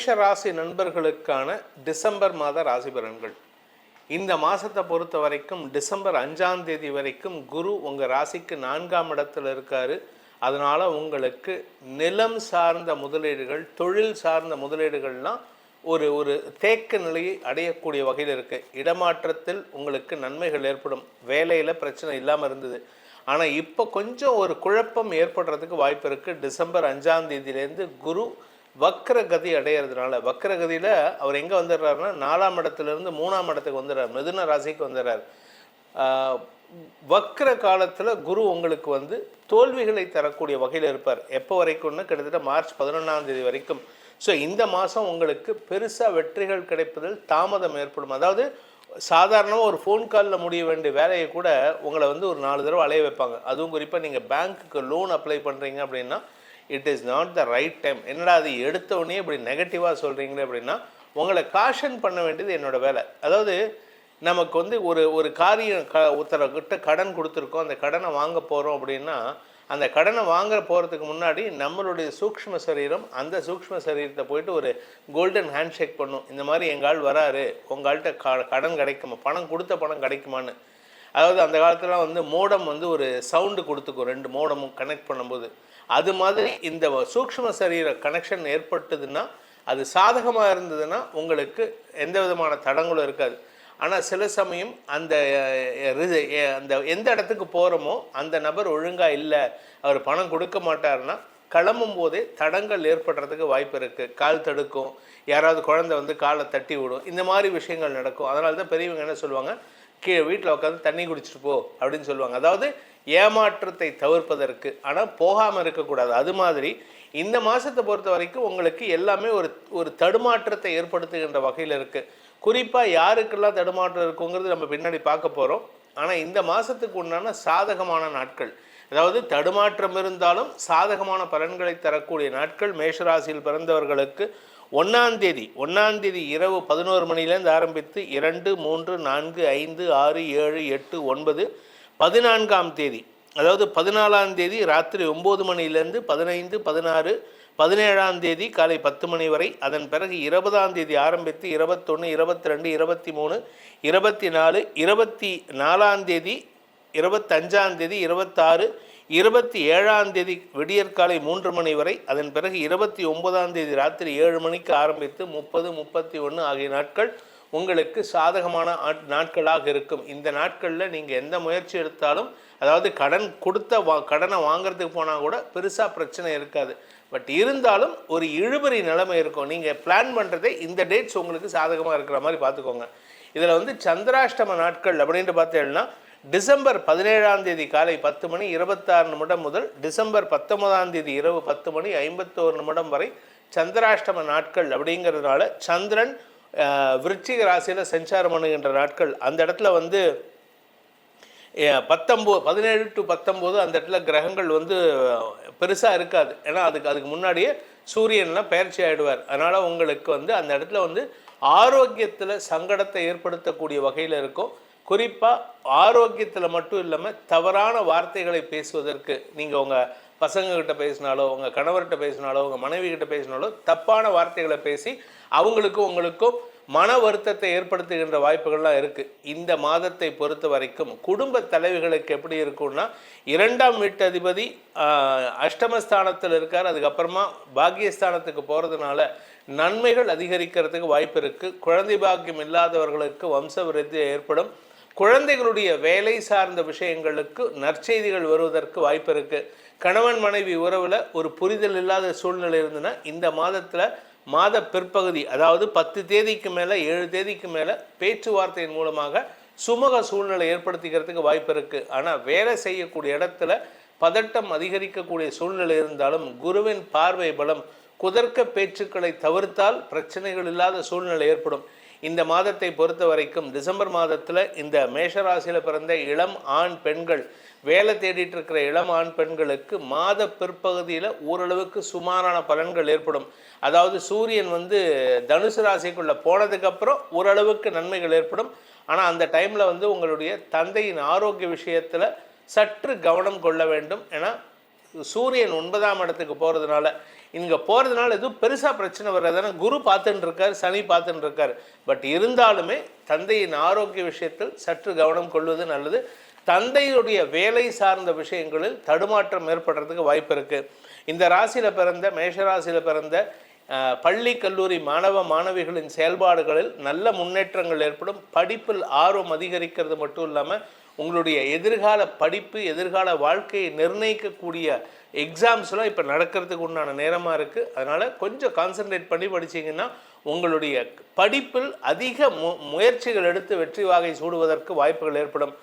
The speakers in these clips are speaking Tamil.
மேஷ ராசி நண்பர்களுக்கான டிசம்பர் மாத ராசி பலன்கள். இந்த மாதத்தை பொறுத்த வரைக்கும் டிசம்பர் அஞ்சாம் தேதி வரைக்கும் குரு உங்கள் ராசிக்கு நான்காம் இடத்துல இருக்கார். அதனால் உங்களுக்கு நிலம் சார்ந்த முதலீடுகள் தொழில் சார்ந்த முதலீடுகள்லாம் ஒரு ஒரு தேக்க நிலையை அடையக்கூடிய வகையில் இருக்குது இடமாற்றத்தில் உங்களுக்கு நன்மைகள் ஏற்படும். வேலையில் பிரச்சனை இல்லாமல் இருந்தது. ஆனால் இப்போ கொஞ்சம் ஒரு குழப்பம் ஏற்படுறதுக்கு வாய்ப்பு இருக்குது டிசம்பர் அஞ்சாம் தேதியிலேருந்து குரு வக்ரகதி அடையிறதுனால வக்ரகதியில் அவர் எங்கே வந்துடுறாருன்னா நாலாம் இடத்துலேருந்து மூணாம் இடத்துக்கு வந்துடுறார் மிதுன ராசிக்கு வந்துடுறார் வக்ர காலத்தில் குரு உங்களுக்கு வந்து தோல்விகளை தரக்கூடிய வகையில் இருப்பார். எப்போ வரைக்கும்னா கிட்டத்தட்ட மார்ச் பதினொன்றாம் தேதி வரைக்கும். ஸோ இந்த மாதம் உங்களுக்கு பெருசாக வெற்றிகள் கிடைப்பதில் தாமதம் ஏற்படும். அதாவது சாதாரணமாக ஒரு ஃபோன் காலில் முடிய வேண்டிய வேலையை கூட உங்களை வந்து ஒரு நாலு தடவை அலைய வைப்பாங்க. அதுவும் குறிப்பாக நீங்கள் பேங்க்குக்கு லோன் அப்ளை பண்ணுறீங்க அப்படின்னா it is not the right time என்னடா அது எடுத்தோடனே இப்படி நெகட்டிவாக சொல்கிறீங்களே அப்படின்னா உங்களை காஷன் பண்ண வேண்டியது என்னோட வேலை. அதாவது நமக்கு வந்து ஒரு ஒரு காரியம் க ஒருத்தர்கிட்ட கடன் கொடுத்துருக்கோம் அந்த கடனை வாங்க போகிறோம் அப்படின்னா அந்த கடனை வாங்க போகிறதுக்கு முன்னாடி நம்மளுடைய சூக்ஷ்ம சரீரம் அந்த சூக்ஷ்ம சரீரத்தை போயிட்டு ஒரு கோல்டன் ஹேண்ட் ஷேக் பண்ணும். இந்த மாதிரி எங்கள் ஆள் வராரு உங்கள்கிட்ட க கடன் கிடைக்குமா? பணம் கொடுத்த பணம் கிடைக்குமான்னு. அதாவது அந்த காலத்தில் வந்து மோடம் வந்து ஒரு சவுண்டு கொடுத்துக்கும் ரெண்டு மோடமும் கனெக்ட் பண்ணும்போது. அது மாதிரி இந்த சூக்ஷ்ம சரீர கனெக்ஷன் ஏற்பட்டதுன்னா அது சாதகமாக இருந்ததுன்னா உங்களுக்கு எந்த விதமான தடங்களும் இருக்காது. ஆனால் சில சமயம் அந்த அந்த எந்த இடத்துக்கு போகிறோமோ அந்த நபர் ஒழுங்காக இல்லை அவர் பணம் கொடுக்க மாட்டாருன்னா கிளம்பும் போதே தடங்கள் ஏற்படுறதுக்கு வாய்ப்பு இருக்குது கால் தடுக்கும். யாராவது குழந்தை வந்து காலை தட்டி விடும். இந்த மாதிரி விஷயங்கள் நடக்கும். அதனால தான் பெரியவங்க என்ன சொல்லுவாங்க கீழே வீட்டில் உட்காந்து தண்ணி குடிச்சிட்டு போ அப்படின்னு சொல்லுவாங்க. அதாவது ஏமாற்றத்தை தவிர்ப்பதற்கு. ஆனால் போகாமல் இருக்கக்கூடாது. அது மாதிரி இந்த மாதத்தை பொறுத்த வரைக்கும் உங்களுக்கு எல்லாமே ஒரு ஒரு தடுமாற்றத்தை ஏற்படுத்துகின்ற வகையில் இருக்குது குறிப்பாக யாருக்கெல்லாம் தடுமாற்றம் இருக்குங்கிறது நம்ம பின்னாடி பார்க்க போகிறோம் ஆனால் இந்த மாதத்துக்கு உண்டான சாதகமான நாட்கள். அதாவது தடுமாற்றம் இருந்தாலும் சாதகமான பலன்களை தரக்கூடிய நாட்கள். மேஷராசியில் பிறந்தவர்களுக்கு ஒன்றாந்தேதி ஒன்றாந்தேதி இரவு பதினோரு மணிலேருந்து ஆரம்பித்து இரண்டு மூன்று நான்கு ஐந்து ஆறு ஏழு எட்டு ஒன்பது பதினான்காம் தேதி அதாவது பதினாலாம் தேதி ராத்திரி ஒம்பது மணிலேருந்து பதினைந்து பதினாறு பதினேழாம் தேதி காலை பத்து மணி வரை அதன் பிறகு இருபதாம் தேதி ஆரம்பித்து இருபத்தொன்று இருபத்தி ரெண்டு இருபத்தி மூணு இருபத்தி நாலு இருபத்தி நாலாம் தேதி இருபத்தஞ்சாம் தேதி இருபத்தாறு இருபத்தி ஏழாம் தேதி விடியற்காலை மூன்று மணி வரை அதன் பிறகு இருபத்தி ஒன்பதாம் தேதி ராத்திரி ஏழு மணிக்கு ஆரம்பித்து முப்பது முப்பத்தி ஒன்று ஆகிய நாட்கள் உங்களுக்கு சாதகமான ஆட்- நாட்களாக இருக்கும். இந்த நாட்களில் நீங்கள் எந்த முயற்சி எடுத்தாலும் அதாவது கடன் கொடுத்த வா கடனை வாங்குறதுக்கு போனால் கூட பெருசாக பிரச்சனை இருக்காது. பட் இருந்தாலும் ஒரு இழுபறி நிலைமை இருக்கும். நீங்கள் பிளான் பண்ணுறதே இந்த டேட்ஸ் உங்களுக்கு சாதகமாக இருக்கிற மாதிரி பார்த்துக்கோங்க. இதில் வந்து சந்திராஷ்டம நாட்கள் அப்படின்ட்டு பார்த்தீங்கன்னா டிசம்பர் பதினேழாம் தேதி காலை பத்து மணி இருபத்தாறு நிமிடம் முதல் டிசம்பர் பத்தொன்பதாம் தேதி இரவு பத்து மணி ஐம்பத்தோரு நிமிடம் வரை சந்திராஷ்டம நாட்கள் அப்படிங்கிறதுனால சந்திரன் விருச்சிக ராசியில் சஞ்சாரம் பண்ணுகின்ற நாட்கள். அந்த இடத்துல வந்து பத்தொம்போது பதினேழு டு பத்தொம்போது அந்த இடத்துல கிரகங்கள் வந்து பெருசாக இருக்காது. ஏன்னா அதுக்கு அதுக்கு முன்னாடியே சூரியன்லாம் பயிற்சி ஆகிடுவார் அதனால் உங்களுக்கு வந்து அந்த இடத்துல வந்து ஆரோக்கியத்தில் சங்கடத்தை ஏற்படுத்தக்கூடிய வகையில் இருக்கும். குறிப்பாக ஆரோக்கியத்தில் மட்டும் இல்லாமல் தவறான வார்த்தைகளை பேசுவதற்கு நீங்கள் உங்கள் பசங்கக்கிட்ட பேசினாலோ உங்கள் கணவர்கிட்ட பேசினாலோ உங்கள் மனைவிகிட்ட பேசினாலோ தப்பான வார்த்தைகளை பேசி அவங்களுக்கும் உங்களுக்கும் மன வருத்தத்தை ஏற்படுத்துகின்ற வாய்ப்புகள்லாம் இருக்குது இந்த மாதத்தை பொறுத்த வரைக்கும் குடும்ப தலைவிகளுக்கு எப்படி இருக்கும்னா இரண்டாம் வீட்டு அதிபதி அஷ்டமஸ்தானத்தில் இருக்கார். அதுக்கப்புறமா பாக்கியஸ்தானத்துக்கு போகிறதுனால நன்மைகள் அதிகரிக்கிறதுக்கு வாய்ப்பு இருக்குது குழந்தை பாக்கியம் இல்லாதவர்களுக்கு வம்ச விருத்தி ஏற்படும். குழந்தைகளுடைய வேலை சார்ந்த விஷயங்களுக்கு நற்செய்திகள் வருவதற்கு வாய்ப்பு இருக்குது கணவன் மனைவி உறவில் ஒரு புரிதல் இல்லாத சூழ்நிலை இருந்ததுன்னா இந்த மாதத்தில் மாத பிற்பகுதி அதாவது பத்து தேதிக்கு மேலே ஏழு தேதிக்கு மேலே பேச்சுவார்த்தையின் மூலமாக சுமூக சூழ்நிலை ஏற்படுத்திக்கிறதுக்கு வாய்ப்பு இருக்குது ஆனால் வேலை செய்யக்கூடிய இடத்துல பதட்டம் அதிகரிக்கக்கூடிய சூழ்நிலை இருந்தாலும் குருவின் பார்வை பலம் குதர்க்க பேச்சுக்களை தவிர்த்தால் பிரச்சனைகள் இல்லாத சூழ்நிலை ஏற்படும். இந்த மாதத்தை பொறுத்த வரைக்கும் டிசம்பர் மாதத்தில் இந்த மேஷராசியில் பிறந்த இளம் ஆண் பெண்கள் வேலை தேடிட்டு இருக்கிற இளம் ஆண் பெண்களுக்கு மாத பிற்பகுதியில் ஓரளவுக்கு சுமாரான பலன்கள் ஏற்படும். அதாவது சூரியன் வந்து தனுசு ராசிக்குள்ளே போனதுக்கப்புறம் ஓரளவுக்கு நன்மைகள் ஏற்படும். ஆனால் அந்த டைமில் வந்து உங்களுடைய தந்தையின் ஆரோக்கிய விஷயத்தில் சற்று கவனம் கொள்ள வேண்டும். ஏன்னா சூரியன் ஒன்பதாம் இடத்துக்கு போகிறதுனால இங்கே போகிறதுனால எதுவும் பெருசாக பிரச்சனை வர்றதுனா குரு பார்த்துட்டு இருக்கார் சனி பார்த்துட்டு இருக்கார் பட் இருந்தாலுமே தந்தையின் ஆரோக்கிய விஷயத்தில் சற்று கவனம் கொள்வது நல்லது. தந்தையுடைய வேலை சார்ந்த விஷயங்களில் தடுமாற்றம் ஏற்படுறதுக்கு வாய்ப்பு இருக்குது இந்த ராசியில் பிறந்த மேஷ ராசியில் பிறந்த பள்ளி கல்லூரி மாணவ மாணவிகளின் செயல்பாடுகளில் நல்ல முன்னேற்றங்கள் ஏற்படும். படிப்பில் ஆர்வம் அதிகரிக்கிறது மட்டும் இல்லாமல் உங்களுடைய எதிர்கால படிப்பு எதிர்கால வாழ்க்கையை நிர்ணயிக்கக்கூடிய எக்ஸாம்ஸ்லாம் இப்போ நடக்கிறதுக்கு உண்டான நேரமாக இருக்குது அதனால் கொஞ்சம் கான்சென்ட்ரேட் பண்ணி படிச்சீங்கன்னா உங்களுடைய படிப்பில் அதிக மு முயற்சிகள் எடுத்து வெற்றி வாகை சூடுவதற்கு வாய்ப்புகள் ஏற்படும்.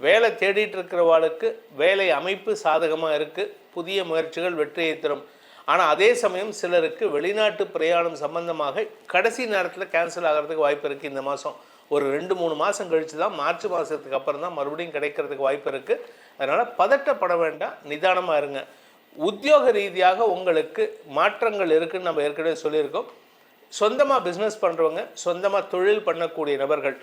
வேலை தேடிட்டு இருக்கிறவாளுக்கு வேலை அமைப்பு சாதகமாக இருக்குது புதிய முயற்சிகள் வெற்றியை தரும். ஆனால் அதே சமயம் சிலருக்கு வெளிநாட்டு பிரயாணம் சம்பந்தமாக கடைசி நேரத்தில் கேன்சல் ஆகிறதுக்கு வாய்ப்பு இருக்குது இந்த மாதம் ஒரு ரெண்டு மூணு மாதம் கழித்து தான் மார்ச் மாதத்துக்கு அப்புறம் தான் மறுபடியும் கிடைக்கிறதுக்கு வாய்ப்பு இருக்குது அதனால் பதட்டப்பட வேண்டாம். நிதானமாக இருங்க. உத்தியோக ரீதியாக உங்களுக்கு மாற்றங்கள் இருக்குதுன்னு நம்ம ஏற்கனவே சொல்லியிருக்கோம். சொந்தமாக பிஸ்னஸ் பண்ணுறவங்க சொந்தமாக தொழில் பண்ணக்கூடிய நபர்கள்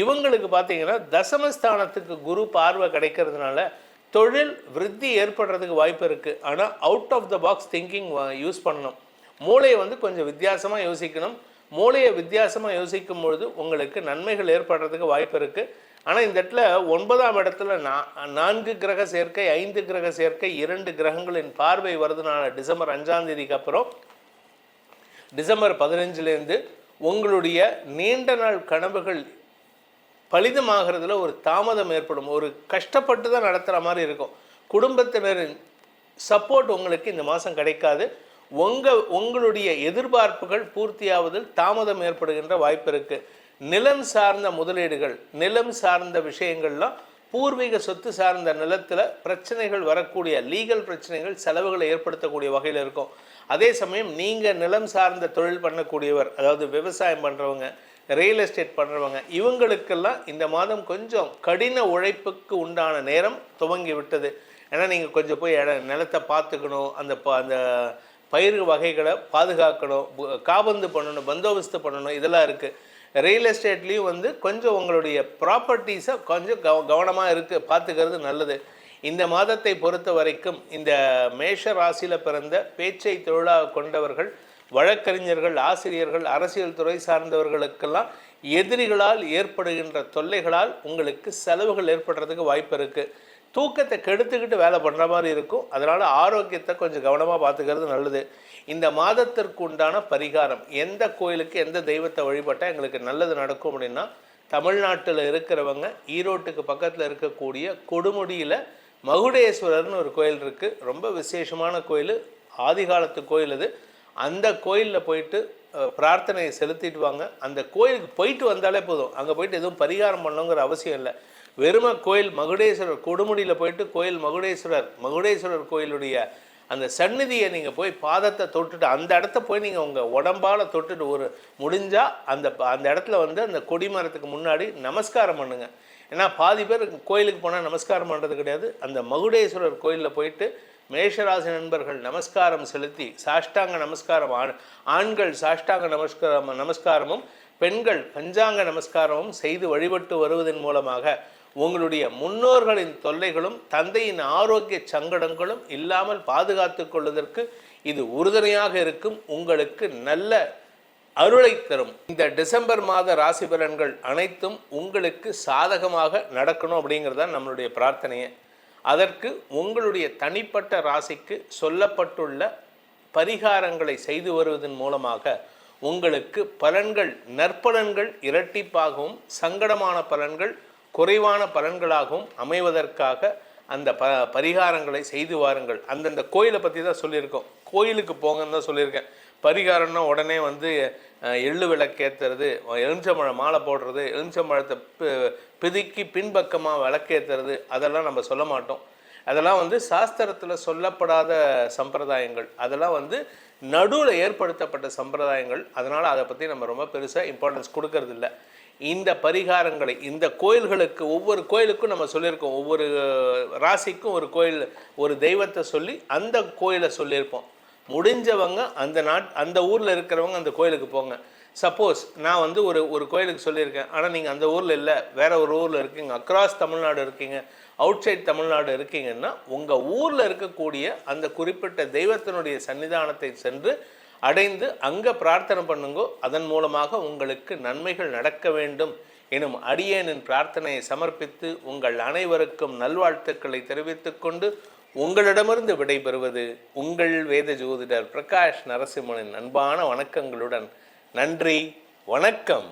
இவங்களுக்கு பார்த்தீங்கன்னா தசமஸ்தானத்துக்கு குரு பார்வை கிடைக்கிறதுனால தொழில் விருத்தி ஏற்படுறதுக்கு வாய்ப்பு இருக்குது ஆனால் out of the box thinking use பண்ணணும். மூளையை வந்து கொஞ்சம் வித்தியாசமாக யோசிக்கணும். மூளையை வித்தியாசமாக யோசிக்கும் பொழுது உங்களுக்கு நன்மைகள் ஏற்படுறதுக்கு வாய்ப்பு இருக்குது ஆனால் இந்த இடத்துல ஒன்பதாம் இடத்துல நா நான்கு கிரக சேர்க்கை ஐந்து கிரக சேர்க்கை இரண்டு கிரகங்களின் பார்வை வருதுனால டிசம்பர் அஞ்சாம் தேதிக்கு அப்புறம் டிசம்பர் பதினஞ்சுலேருந்து உங்களுடைய நீண்ட நாள் கனவுகள் பலிதமாகிறதுல ஒரு தாமதம் ஏற்படும். ஒரு கஷ்டப்பட்டு தான் நடத்துகிற மாதிரி இருக்கும். குடும்பத்தினரின் சப்போர்ட் உங்களுக்கு இந்த மாதம் கிடைக்காது. உங்கள் உங்களுடைய எதிர்பார்ப்புகள் பூர்த்தியாவதில் தாமதம் ஏற்படுகின்ற வாய்ப்பு இருக்குது நிலம் சார்ந்த முதலீடுகள் நிலம் சார்ந்த விஷயங்கள்லாம் பூர்வீக சொத்து சார்ந்த நிலத்தில் பிரச்சனைகள் வரக்கூடிய லீகல் பிரச்சனைகள் செலவுகளை ஏற்படுத்தக்கூடிய வகையில் இருக்கும். அதே சமயம் நீங்கள் நிலம் சார்ந்த தொழில் பண்ணக்கூடியவர் அதாவது விவசாயம் பண்ணுறவங்க ரியல் எஸ்டேட் பண்ணுறவங்க இவங்களுக்கெல்லாம் இந்த மாதம் கொஞ்சம் கடின உழைப்புக்கு உண்டான நேரம் துவங்கி விட்டது. ஏன்னா நீங்கள் கொஞ்சம் போய் இடம் நிலத்தை பார்த்துக்கணும் அந்த ப அந்த பயிர் வகைகளை பாதுகாக்கணும் காபந்து பண்ணணும் பந்தோபஸ்து பண்ணணும் இதெல்லாம் இருக்குது ரியல் எஸ்டேட்லேயும் வந்து கொஞ்சம் உங்களுடைய ப்ராப்பர்ட்டிஸை கொஞ்சம் கவ கவனமாக இருக்குது பார்த்துக்கிறது நல்லது. இந்த மாதத்தை பொறுத்த வரைக்கும் இந்த மேஷ ராசியில் பிறந்த பேச்சை தொழிலாக கொண்டவர்கள் வழக்கறிஞர்கள் ஆசிரியர்கள் அரசியல் துறை சார்ந்தவர்களுக்கெல்லாம் எதிரிகளால் ஏற்படுகின்ற தொல்லைகளால் உங்களுக்கு செலவுகள் ஏற்படுறதுக்கு வாய்ப்பு இருக்குது தூக்கத்தை கெடுத்துக்கிட்டு வேலை பண்ணுற மாதிரி இருக்கும். அதனால் ஆரோக்கியத்தை கொஞ்சம் கவனமாக பார்த்துக்கிறது நல்லது. இந்த மாதத்திற்கு உண்டான பரிகாரம் எந்த கோயிலுக்கு எந்த தெய்வத்தை வழிபட்டால் எங்களுக்கு நல்லது நடக்கும் அப்படின்னா தமிழ்நாட்டில் இருக்கிறவங்க ஈரோட்டுக்கு பக்கத்தில் இருக்கக்கூடிய கொடுமுடியில் மகுடேஸ்வரர்னு ஒரு கோயில் இருக்குது ரொம்ப விசேஷமான கோயில் ஆதிகாலத்து கோயில் அது. அந்த கோயிலில் போயிட்டு பிரார்த்தனையை செலுத்திட்டு வாங்க. அந்த கோயிலுக்கு போயிட்டு வந்தாலே போதும். அங்கே போயிட்டு எதுவும் பரிகாரம் பண்ணணுங்கிற அவசியம் இல்லை. வெறும கோயில் மகுடேஸ்வரர் கொடுமுடியில் போயிட்டு கோயில் மகுடேஸ்வரர் மகுடேஸ்வரர் கோயிலுடைய அந்த சந்நிதியை நீங்கள் போய் பாதத்தை தொட்டுட்டு அந்த இடத்த போய் நீங்கள் உங்கள் உடம்பால் தொட்டுட்டு ஒரு முடிஞ்சால் அந்த ப- அந்த இடத்துல வந்து அந்த கொடிமரத்துக்கு முன்னாடி நமஸ்காரம் பண்ணுங்கள் ஏன்னா பாதி பேர் கோயிலுக்கு போனால் நமஸ்காரம் பண்ணுறது கிடையாது. அந்த மகுடேஸ்வரர் கோயிலில் போயிட்டு மேஷராசி நண்பர்கள் நமஸ்காரம் செலுத்தி சாஷ்டாங்க நமஸ்காரம் ஆண் ஆண்கள் சாஷ்டாங்க நமஸ்காரம் நமஸ்காரமும் பெண்கள் பஞ்சாங்க நமஸ்காரமும் செய்து வழிபட்டு வருவதன் மூலமாக உங்களுடைய முன்னோர்களின் தொல்லைகளும் தந்தையின் ஆரோக்கிய சங்கடங்களும் இல்லாமல் பாதுகாத்து கொள்வதற்கு இது உறுதுணையாக இருக்கும். உங்களுக்கு நல்ல அருளை தரும். இந்த டிசம்பர் மாத ராசி பலன்கள் அனைத்தும் உங்களுக்கு சாதகமாக நடக்கணும் அப்படிங்கிறது தான் நம்மளுடைய பிரார்த்தனையை. அதற்கு உங்களுடைய தனிப்பட்ட ராசிக்கு சொல்லப்பட்டுள்ள பரிகாரங்களை செய்து வருவதன் மூலமாக உங்களுக்கு பலன்கள் நற்பலன்கள் இரட்டிப்பாகவும் சங்கடமான பலன்கள் குறைவான பலன்களாகவும் அமைவதற்காக அந்த ப பரிகாரங்களை செய்து வாருங்கள். அந்தந்த கோயிலை பற்றி தான் சொல்லியிருக்கோம். கோயிலுக்கு போங்கன்னு தான் சொல்லியிருக்கேன். பரிகாரம்னா உடனே வந்து எள்ளு எள்ளு விளக்கேற்றுறது எலுமிச்சம்பழம் மாலை போடுறது எலுமிச்சம்பழத்தை பிதுக்கி பின்பக்கமாக விளக்கேற்றுறது அதெல்லாம் நம்ம சொல்ல மாட்டோம். அதெல்லாம் வந்து சாஸ்திரத்தில் சொல்லப்படாத சம்பிரதாயங்கள். அதெல்லாம் வந்து நடுவில் ஏற்படுத்தப்பட்ட சம்பிரதாயங்கள். அதனால் அதை பற்றி நம்ம ரொம்ப பெருசாக இம்பார்ட்டன்ஸ் கொடுக்கறதில்ல. இந்த பரிகாரங்களை இந்த கோயில்களுக்கு ஒவ்வொரு கோயிலுக்கும் நம்ம சொல்லியிருக்கோம். ஒவ்வொரு ராசிக்கும் ஒரு கோயில் ஒரு தெய்வத்தை சொல்லி அந்த கோயிலை சொல்லியிருப்போம். முடிஞ்சவங்க அந்த நாட் அந்த ஊரில் இருக்கிறவங்க அந்த கோயிலுக்கு போங்க. சப்போஸ் நான் வந்து ஒரு ஒரு கோயிலுக்கு சொல்லியிருக்கேன். ஆனால் நீங்கள் அந்த ஊரில் இல்லை. வேற ஒரு ஊரில் இருக்கீங்க. அக்ராஸ் தமிழ்நாடு இருக்கீங்க. அவுட் சைட் தமிழ்நாடு இருக்கீங்கன்னா உங்கள் ஊரில் இருக்கக்கூடிய அந்த குறிப்பிட்ட தெய்வத்தினுடைய சன்னிதானத்தை சென்று அடைந்து அங்கே பிரார்த்தனை பண்ணுங்கோ அதன் மூலமாக உங்களுக்கு நன்மைகள் நடக்க வேண்டும் எனும் அடியேனின் பிரார்த்தனையை சமர்ப்பித்து உங்கள் அனைவருக்கும் நல்வாழ்த்துக்களை தெரிவித்துக்கொண்டு உங்களிடமிருந்து விடைபெறுவது உங்கள் வேத ஜோதிடர் பிரகாஷ் நரசிம்மனின் அன்பான வணக்கங்களுடன். நன்றி வணக்கம்.